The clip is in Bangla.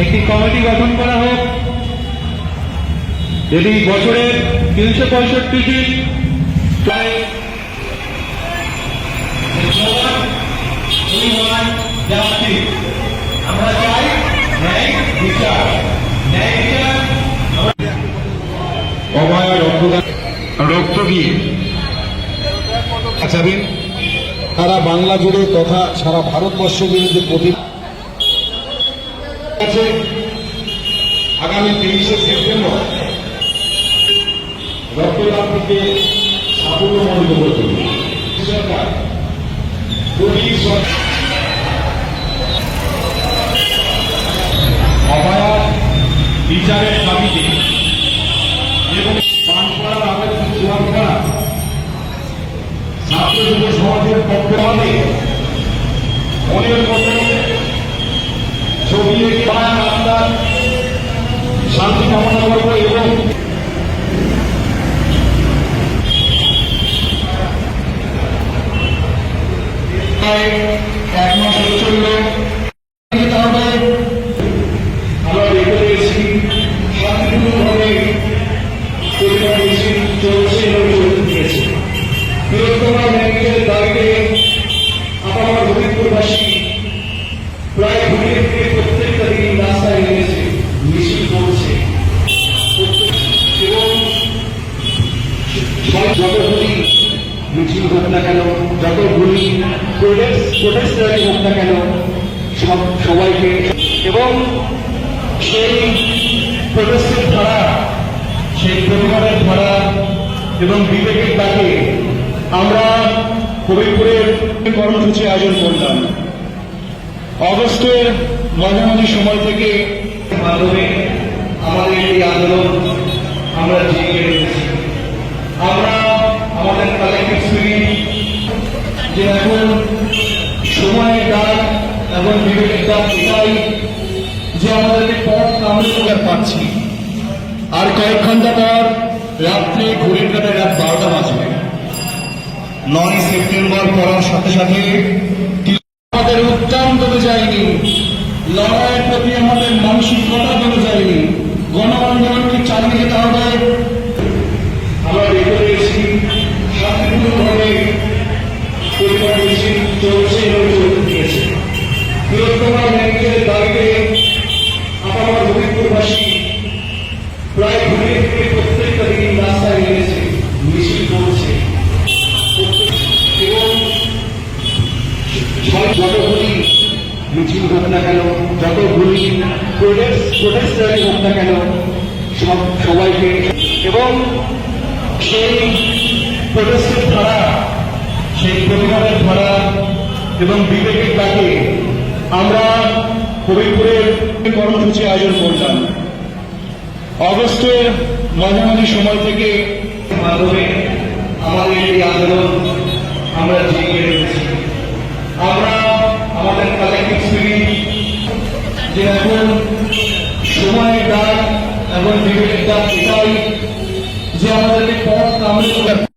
একটি কমিটি গঠন করা হোক। যেটি বছরের তিনশো পঁয়ষট্টি দিন রক্তদান যাবেন সারা বাংলা জুড়ে তথা সারা ভারতবর্ষ জুড়ে যে আছে আগামী তেইশে সেপ্টেম্বর রক্তদান থেকে সাফল্য মন্তব্য করবে সরকার বিচারের দাবিতে এবং আবেদন ছাত্র যুব সমাজের পক্ষে অনেক মনের ছবি এঁকে শান্তি কামনা করব। আমরা দেখে পেয়েছি শান্তিপূর্ণভাবে পরিবার মিছিল চলছে এবং চলতে দিয়েছে বৃহত্তম ব্যাংকের মিছিল হোক না কেন যতগুলি প্রোটেস্ট র্যালি হোক না কেন, সব সবাইকে এবং সেই প্রোটেস্টের ধারা, সেই প্রতিবাদের ধারা এবং বিবেকের ডাকে আমরা হবিপুরের কর্মসূচি আয়োজন করলাম। অগস্টের মাঝামাঝি সময় থেকে মাধ্যমে আমাদের এই আন্দোলন আমরা জিতিয়ে রেখেছি আর কয়েক ঘণ্টা পর রাত্রে ঘড়ির কাটায় রাত বারোটা বাজবে। নয় সেপ্টেম্বর পড়ার সাথে সাথে আমাদের উত্তান দমে যায়নি। লড়াইয়ের প্রতি আমাদের মানসিকতা দমে যায়নি। গণ আন্দোলনকে চালিয়ে যেতে হবে। যতগুলি মিছিল হোক না কেন যতগুলি প্রোটেস্ট র্যালি হোক না কেন, সব সবাইকে এবং সেই প্রোটেস্টের ধারা, সেই প্রতিবাদের ধারা এবং বিবেকের ডাকে আমরা হবিপুরের কর্মসূচি আয়োজন করলাম। অগস্টের মাঝামাঝি সময় থেকে মাধ্যমে আমাদের এই আন্দোলন আমরা জিতিয়ে রেখেছি আমরা আমাদের কালেক্টিভ স্পিরিট যে এখন সময়ের ডাক এবং বিবেকের ডাক এটাই যে আমাদেরকে পথ নামে